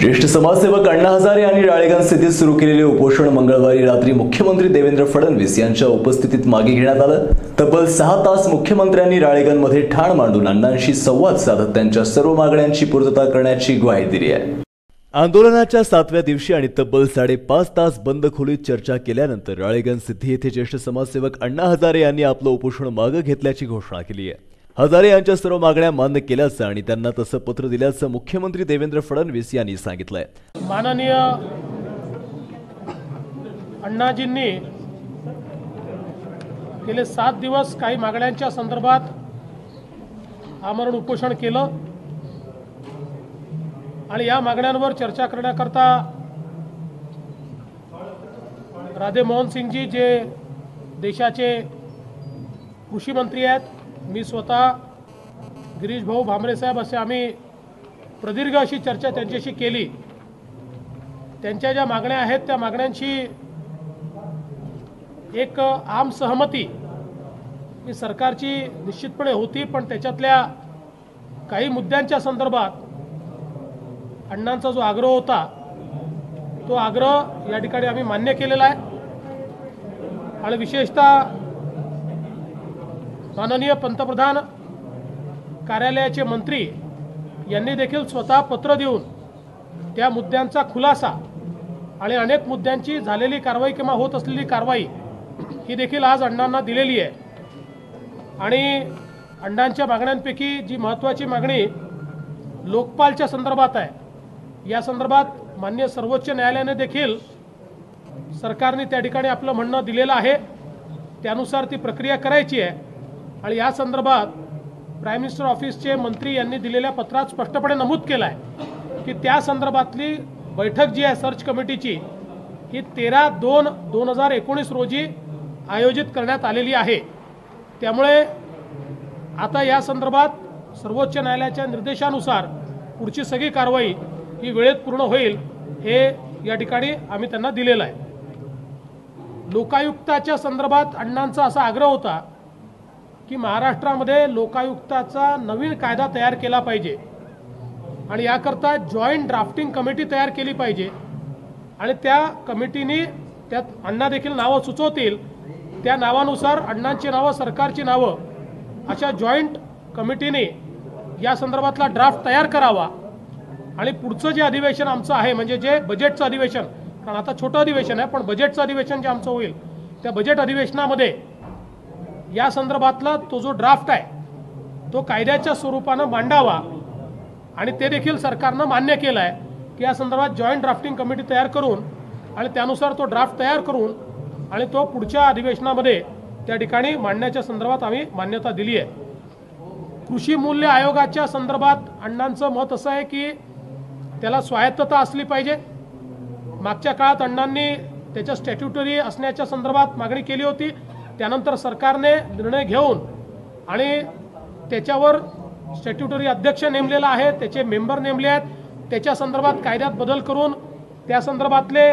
ज्येष्ठ समाजसेवक अण्णा हजारे यांनी राळेगण स्थितीत सुरू केलेले उपोषण मंगळवारी रात्री मुख्यमंत्री देवेंद्र फडणवीस यांच्या उपस्थितीत मागे घेण्यात आलं. तब्बल सहा तास मुख्यमंत्र्यांनी राळेगणमध्ये ठाण मांडून अण्णांशी संवाद साधत त्यांच्या सर्व मागण्यांची पूर्तता करण्याची ग्वाही दिली आहे. आंदोलनाच्या सातव्या दिवशी आणि तब्बल साडेपाच तास बंद खोलीत चर्चा केल्यानंतर राळेगण सिद्धी येथे ज्येष्ठ समाजसेवक अण्णा हजारे यांनी आपलं उपोषण मागे घेतल्याची घोषणा केली आहे. हजारे यांच्या सर्व मागण्या मान्य केल्याचं आणि त्यांना तसं पत्र दिल्याचं मुख्यमंत्री देवेंद्र फडणवीस यांनी सांगितलंय. माननीय अण्णाजींनी गेले सात दिवस काही मागण्यांच्या संदर्भात आमरण उपोषण केलं. आणि या मागण्यांवर चर्चा करण्याकरता राधे मोहन सिंगजी जे देशाचे कृषी मंत्री आहेत मी स्वतः गिरीश भाऊ भांबरे साहेब असे आम्ही प्रदीर्घ अशी चर्चा त्यांच्याशी केली. त्यांच्या ज्या मागण्या आहेत त्या मागण्यांशी एक आम सहमती ही सरकारची निश्चितपणे होती पण त्याच्यातल्या काही मुद्द्यांच्या संदर्भात अण्णांचा जो आग्रह होता तो आग्रह या ठिकाणी आम्ही मान्य केलेला आहे. आणि विशेषतः माननीय पंतप्रधान कार्यालयाचे मंत्री यांनी देखील स्वतः पत्र देऊन त्या मुद्द्यांचा खुलासा आणि अनेक मुद्द्यांची झालेली कारवाई किंवा होत असलेली कारवाई ही देखील आज अण्णांना दिलेली आहे. आणि अण्णांच्या मागण्यांपैकी जी महत्त्वाची मागणी लोकपालच्या संदर्भात आहे या संदर्भात मान्य सर्वोच्च न्यायालयाने देखील सरकारने त्या ठिकाणी आपलं म्हणणं दिलेलं आहे. त्यानुसार ती प्रक्रिया करायची आहे. आणि या संदर्भात प्राईम मिनिस्टर ऑफिसचे मंत्री यांनी दिलेल्या पत्रात स्पष्टपणे नमूद केलं आहे की त्या संदर्भातली बैठक जी आहे सर्च कमिटीची ही तेरा दोन दोन हजार एकोणीस रोजी आयोजित करण्यात आलेली आहे. त्यामुळे आता या संदर्भात सर्वोच्च न्यायालयाच्या निर्देशानुसार पुढची सगळी कारवाई ही वेळेत पूर्ण होईल हे या ठिकाणी आम्ही त्यांना दिलेलं आहे. लोकायुक्ताच्या संदर्भात अण्णांचा असा आग्रह होता की महाराष्ट्रामध्ये लोकायुक्ताचा नवीन कायदा तयार केला पाहिजे. आणि याकरता जॉईंट ड्राफ्टिंग कमिटी तयार केली पाहिजे. आणि त्या कमिटीने त्यात अण्णा देखील नावं सुचवतील. त्या नावानुसार अण्णांची नावं सरकारची नावं अशा जॉईंट कमिटीने या संदर्भातला ड्राफ्ट तयार करावा. आणि पुढचं जे अधिवेशन आमचं आहे म्हणजे जे बजेटचं अधिवेशन कारण आता छोटं अधिवेशन आहे पण बजेटचं अधिवेशन जे आमचं होईल त्या बजेट अधिवेशनामध्ये या संदर्भातला तो जो ड्राफ्ट आहे तो कायद्याच्या स्वरूपानं मांडावा आणि ते देखील सरकारनं मान्य केलं आहे की या संदर्भात जॉईंट ड्राफ्टिंग कमिटी तयार करून आणि त्यानुसार तो ड्राफ्ट तयार करून आणि तो पुढच्या अधिवेशनामध्ये त्या ठिकाणी मांडण्याच्या संदर्भात आम्ही मान्यता दिली आहे. कृषी मूल्य आयोगाच्या संदर्भात अण्णांचं मत असं आहे की त्याला स्वायत्तता असली पाहिजे. मागच्या काळात अण्णांनी त्याच्या स्टॅट्युटरी असण्याच्या संदर्भात मागणी केली होती. त्यानंतर सरकारने निर्णय घेऊन आणि त्याच्यावर स्टॅट्युटरी अध्यक्ष नेमलेला आहे त्याचे मेंबर नेमले आहेत त्याच्या संदर्भात कायद्यात बदल करून त्या संदर्भातले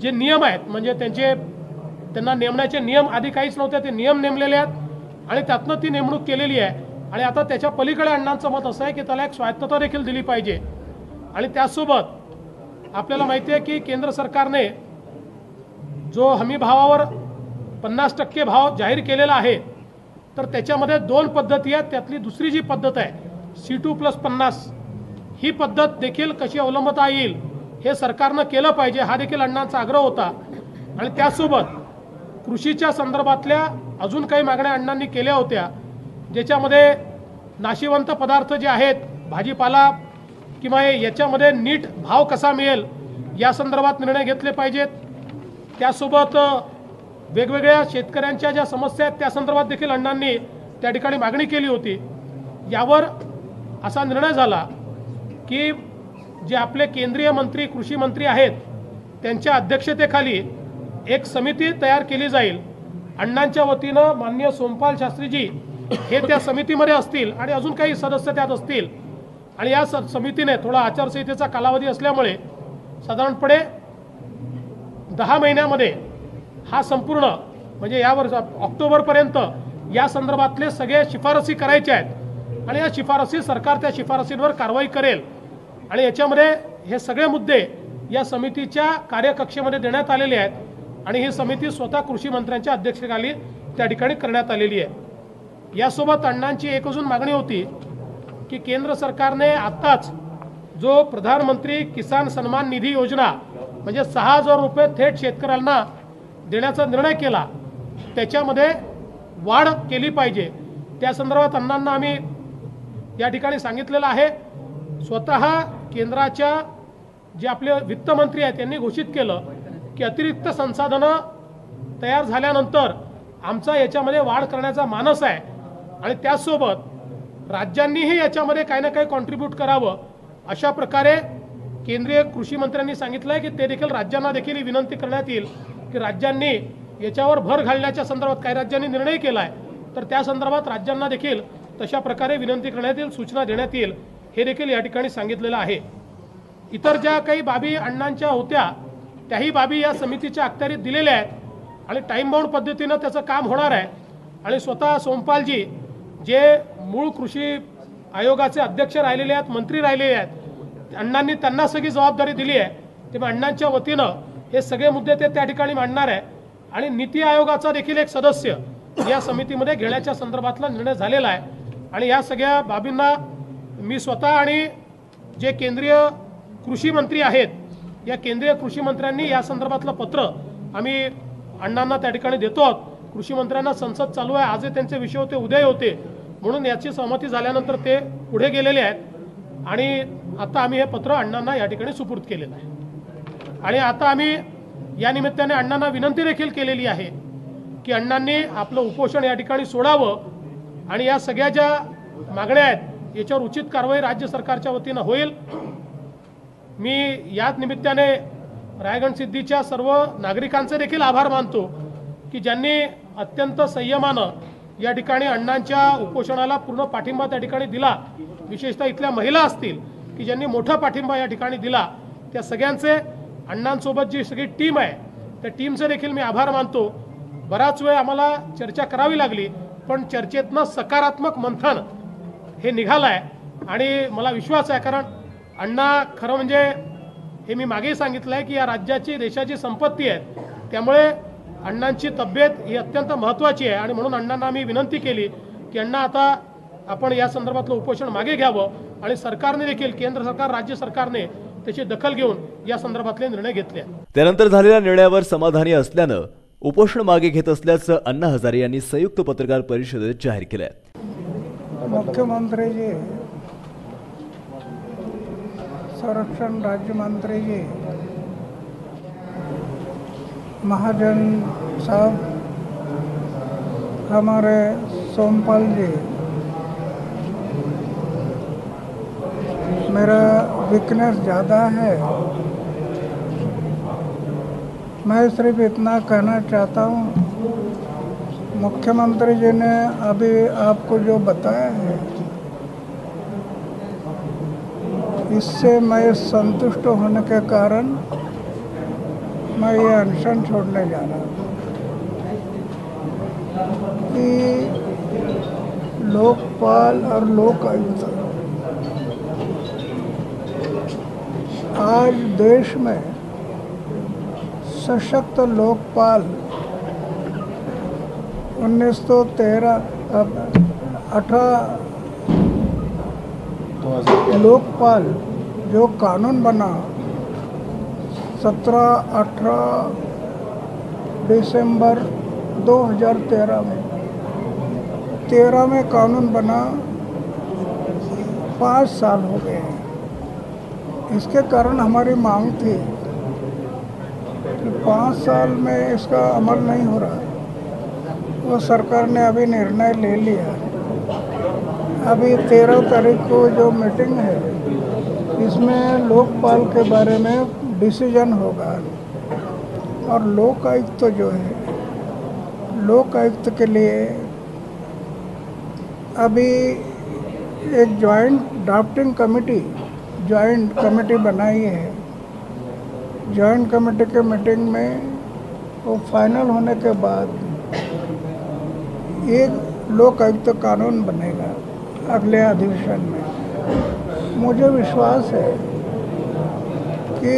जे नियम आहेत म्हणजे त्यांचे त्यांना नेमण्याचे नियम आधी काहीच नव्हते ते नियम नेमलेले आहेत आणि त्यातनं ती नेमणूक केलेली आहे. आणि आता त्याच्या पलीकडे अण्णांचं मत असं आहे की त्याला एक स्वायत्तता देखील दिली पाहिजे. आणि त्याचसोबत आपल्याला माहिती आहे की केंद्र सरकारने जो हमी भावावर पन्नास टक्के भाव जाहीर केलेला आहे. तर त्याच्यामध्ये दोन पद्धती आहेत. त्यातली दुसरी जी पद्धत आहे सी टू प्लस पन्नास ही पद्धत देखील कशी अवलंबता येईल हे सरकारनं केलं पाहिजे. हा देखील अण्णांचा आग्रह होता. आणि त्यासोबत कृषीच्या संदर्भातल्या अजून काही मागण्या अण्णांनी केल्या होत्या ज्याच्यामध्ये नाशिवंत पदार्थ जे आहेत भाजीपाला किंवा याच्यामध्ये नीट भाव कसा मिळेल या संदर्भात निर्णय घेतले पाहिजेत. त्यासोबत वेगवेगळ्या शेतकऱ्यांच्या ज्या समस्या आहेत त्या संदर्भात देखील अण्णांनी त्या ठिकाणी मागणी केली होती. यावर असा निर्णय झाला की जे आपले केंद्रीय मंत्री कृषी मंत्री आहेत त्यांच्या अध्यक्षतेखाली एक समिती तयार केली जाईल. अण्णांच्या वतीनं माननीय सोमपाल शास्त्रीजी हे त्या समितीमध्ये असतील आणि अजून काही सदस्य त्यात असतील. आणि या स- समितीने थोडा आचारसंहितेचा कालावधी असल्यामुळे साधारणपणे दहा महिन्यामध्ये हा संपूर्ण म्हणजे या वर्ष ऑक्टोबरपर्यंत या संदर्भातले सगळे शिफारसी करायचे आहेत. आणि या शिफारसी सरकार त्या शिफारसींवर कारवाई करेल. आणि याच्यामध्ये हे सगळे मुद्दे या समितीच्या कार्यकक्षेमध्ये देण्यात आलेले आहेत. आणि ही समिती स्वतः कृषी मंत्र्यांच्या अध्यक्षतेखाली त्या ठिकाणी करण्यात आलेली आहे. यासोबत अण्णांची एक अजून मागणी होती की केंद्र सरकारने आत्ताच जो प्रधानमंत्री किसान सन्मान निधी योजना म्हणजे सहा हजार रुपये थेट शेतकऱ्यांना देण्याचा निर्णय केला त्याच्यामध्ये वाढ केली पाहिजे. त्या संदर्भात अण्णांना आम्ही या ठिकाणी सांगितलेलं आहे स्वतः केंद्राच्या जे आपले वित्तमंत्री आहेत त्यांनी घोषित केलं की अतिरिक्त संसाधनं तयार झाल्यानंतर आमचा याच्यामध्ये वाढ करण्याचा मानस आहे आणि त्याचसोबत राज्यांनीही याच्यामध्ये काही ना काही कॉन्ट्रीब्यूट करावं. अशा प्रकारे केंद्रीय कृषी मंत्र्यांनी सांगितलं आहे की ते देखील राज्यांना देखील ही विनंती करण्यात येईल. की राज्यांनी याच्यावर भर घालण्याच्या संदर्भात काही राज्यांनी निर्णय केला आहे तर त्या संदर्भात राज्यांना देखील तशा प्रकारे विनंती करण्यात येईल सूचना देण्यात येईल हे देखील या ठिकाणी सांगितलेलं आहे. इतर ज्या काही बाबी अण्णांच्या होत्या त्याही बाबी या समितीच्या अखत्यारीत दिलेल्या आहेत आणि टाईम बाउंड पद्धतीनं त्याचं काम होणार आहे. आणि स्वतः सोमपालजी जे मूळ कृषी आयोगाचे अध्यक्ष राहिलेले आहेत मंत्री राहिलेले आहेत अण्णांनी त्यांना सगळी जबाबदारी दिली आहे. तेव्हा अण्णांच्या वतीनं हे सगळे मुद्दे ते त्या ठिकाणी मांडणार आहे. आणि नीती आयोगाचा देखील एक सदस्य या समितीमध्ये घेण्याच्या संदर्भातला निर्णय झालेला आहे. आणि या सगळ्या बाबींना मी स्वतः आणि जे केंद्रीय कृषी मंत्री आहेत या केंद्रीय कृषी मंत्र्यांनी या संदर्भातलं पत्र आम्ही अण्णांना त्या ठिकाणी देतो आहोत. कृषी मंत्र्यांना संसद चालू आहे. आजही त्यांचे विषय होते उदय होते. म्हणून याची सहमती झाल्यानंतर ते पुढे गेलेले आहेत. आणि आता आम्ही हे पत्र अण्णांना या ठिकाणी सुपूर्द केलेलं आहे. आणि आता आम्ही या निमित्ताने अण्णांना विनंती देखील केलेली आहे की अण्णांनी आपलं उपोषण या ठिकाणी सोडावं आणि या सगळ्या ज्या मागण्या आहेत याच्यावर उचित कारवाई राज्य सरकारच्या वतीनं होईल. मी याच निमित्ताने रायगड सिद्धीच्या सर्व नागरिकांचे देखील आभार मानतो की ज्यांनी अत्यंत संयमानं या ठिकाणी अण्णांच्या उपोषणाला पूर्ण पाठिंबा त्या ठिकाणी दिला. विशेषतः इथल्या महिला असतील की ज्यांनी मोठा पाठिंबा या ठिकाणी दिला. त्या सगळ्यांचे अण्णांसोबत जी सगळी टीम आहे त्या टीमचे देखील मी आभार मानतो. बराच वेळ आम्हाला चर्चा करावी लागली पण चर्चेतनं सकारात्मक मंथन हे निघालं आहे आणि मला विश्वास आहे कारण अण्णा खरं म्हणजे हे मी मागेही सांगितलं आहे की या राज्याची देशाची संपत्ती आहे. त्यामुळे अण्णांची तब्येत ही अत्यंत महत्त्वाची आहे. आणि म्हणून अण्णांना मी विनंती केली की अण्णा आता आपण या संदर्भातलं उपोषण मागे घ्यावं. आणि सरकारने देखील केंद्र सरकार राज्य सरकारने त्याची दखल घेऊन या संदर्भातले निर्णय घेतले. त्यानंतर झालेल्या निर्णयावर समाधानी असल्यानं उपोषण मागे घेत असल्याचं अण्णा हजारे यांनी संयुक्त पत्रकार परिषदेत जाहीर केलंय. मुख्यमंत्री जी संरक्षण राज्य मंत्री जी महाजन साहब हमारे सोमपाल जी मेरा वीकनेस ज़्यादा है। मैं सिर्फ़ इतना कहना चाहता हूँ, मुख्यमंत्री जी ने अभी आपको जो बताया है, इससे मैं संतुष्ट होने के कारण मैं ये अनशन छोड़ने जा रहा हूँ कि लोकपाल और लोक आयुक्त आज देश में सशक्त लोकपाल उन्नीस सौ तेरह अठारह लोकपाल जो कानून बना, सत्रह अठारह दिसंबर 2013 में, तेरह में कानून बना, पाँच साल हो गए हैं। इसके कारण हमारी मांग थी कि पाँच साल में इसका अमल नहीं हो रहा। वो सरकार ने अभी निर्णय ले लिया। अभी तेरह तारीख को जो मीटिंग है, इसमें लोकपाल के बारे में डिसीज़न होगा। और लोक आयुक्त तो जो है, लोक आयुक्त के लिए अभी एक joint drafting committee joint committee बनाई है। जॉइंट कमेटी के मीटिंग में वो फाइनल होने के बाद एक लोक आयुक्त तो कानून बनेगा अगले अधिवेशन में। मुझे विश्वास है कि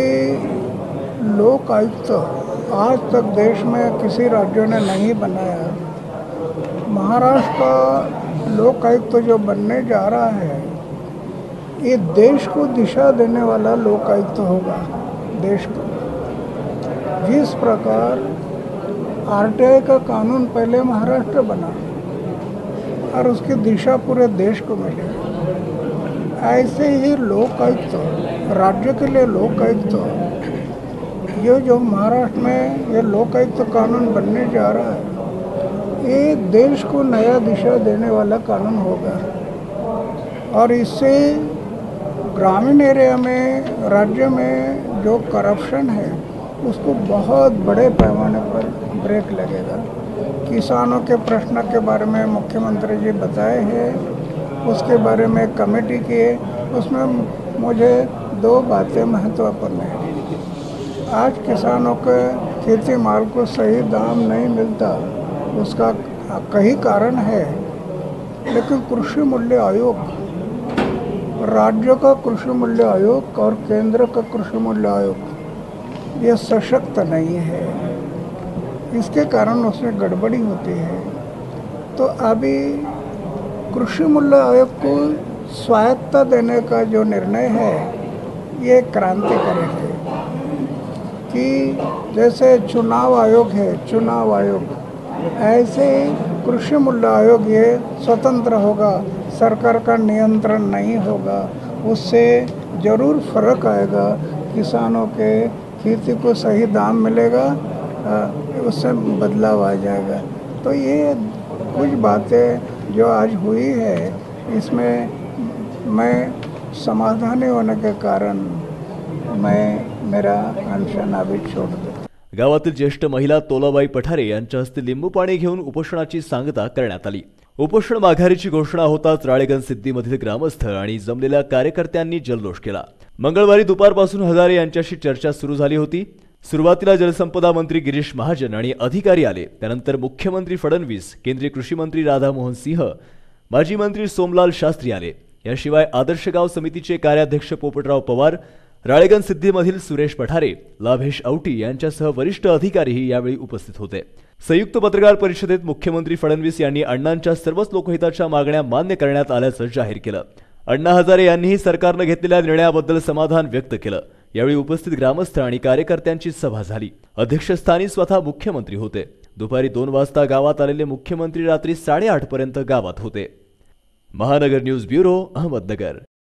लोक आयुक्त तो आज तक देश में किसी राज्यों ने नहीं बनाया। महाराष्ट्र का लोक आयुक्त तो जो बनने जा रहा है ये देश को दिशा देने वाला लोक आयुक्त होगा, देश को। जिस प्रकार आरटीआई का कानून पहले महाराष्ट्र बना और उसकी दिशा पूरे देश को मिली, ऐसे ही लोक आयुक्त राज्य के लिए लोक आयुक्त ये जो महाराष्ट्र में ये लोक आयुक्त कानून बनने जा रहा है, ये देश को नया दिशा देने वाला कानून होगा। और इससे ग्रामीण एरिया में, राज्य में जो करप्शन है, उसको बहुत बड़े पैमाने पर ब्रेक लगेगा। किसानों के प्रश्न के बारे में मुख्यमंत्री जी बताए हैं, उसके बारे में कमेटी की है उसमें मुझे दो बातें महत्वपूर्ण हैं। आज किसानों के खेती माल को सही दाम नहीं मिलता, उसका कई कारण है, लेकिन कृषि मूल्य आयोग राज्य का कृषि मूल्य आयोग और केंद्र का कृषि मूल्य आयोग। ये सशक्त नहीं है। इसके कारण उसमें गड़बड़ी होती है। तो अभी कृषि मूल्य आयोग को स्वायत्ता देने का जो निर्णय है, ये क्रांतिकारी है कि जैसे चुनाव आयोग है, चुनाव आयोग, ऐसे कृषि मूल्य आयोग ये स्वतंत्र होगा। सरकार का नियंत्रण नहीं होगा, उससे ज़रूर फ़र्क आएगा। किसानों के खेती को सही दाम मिलेगा उससे बदलाव आ जाएगा। तो ये कुछ बातें जो आज हुई है, इसमें मैं समाधानी होने के कारण मैं, मेरा अनशन अभी छोड़ दूँ। गावातील ज्येष्ठ महिला तोलाबाई पठारे यांच्या हस्ते लिंबू पाणी घेऊन उपोषणाची सांगता करण्यात आली. उपोषण माघारीची घोषणा होताच राळेगण सिद्धीमधील ग्रामस्थ आणि जमलेल्या कार्यकर्त्यांनी जल्लोष केला. मंगळवारी दुपारपासून हजारे यांच्याशी चर्चा सुरू झाली होती. सुरुवातीला जलसंपदा मंत्री गिरीश महाजन आणि अधिकारी आले. त्यानंतर मुख्यमंत्री फडणवीस केंद्रीय कृषी मंत्री राधामोहन सिंह माजी मंत्री सोमलाल शास्त्री आले. याशिवाय आदर्श गाव समितीचे कार्याध्यक्ष पोपटराव पवार राळेगण सिद्धीमधील सुरेश पठारे लाभेश औटी यांच्यासह वरिष्ठ अधिकारीही यावेळी उपस्थित होते. संयुक्त पत्रकार परिषदेत मुख्यमंत्री फडणवीस यांनी अण्णांच्या सर्वच लोकहिताच्या मागण्या मान्य करण्यात आल्याचं जाहीर केलं. अण्णा हजारे यांनीही सरकारनं घेतलेल्या निर्णयाबद्दल समाधान व्यक्त केलं. यावेळी उपस्थित ग्रामस्थ आणि कार्यकर्त्यांची सभा झाली. अध्यक्षस्थानी स्वतः मुख्यमंत्री होते. दुपारी दोन वाजता गावात आलेले मुख्यमंत्री रात्री साडेआठ पर्यंत गावात होते. महानगर न्यूज ब्युरो अहमदनगर.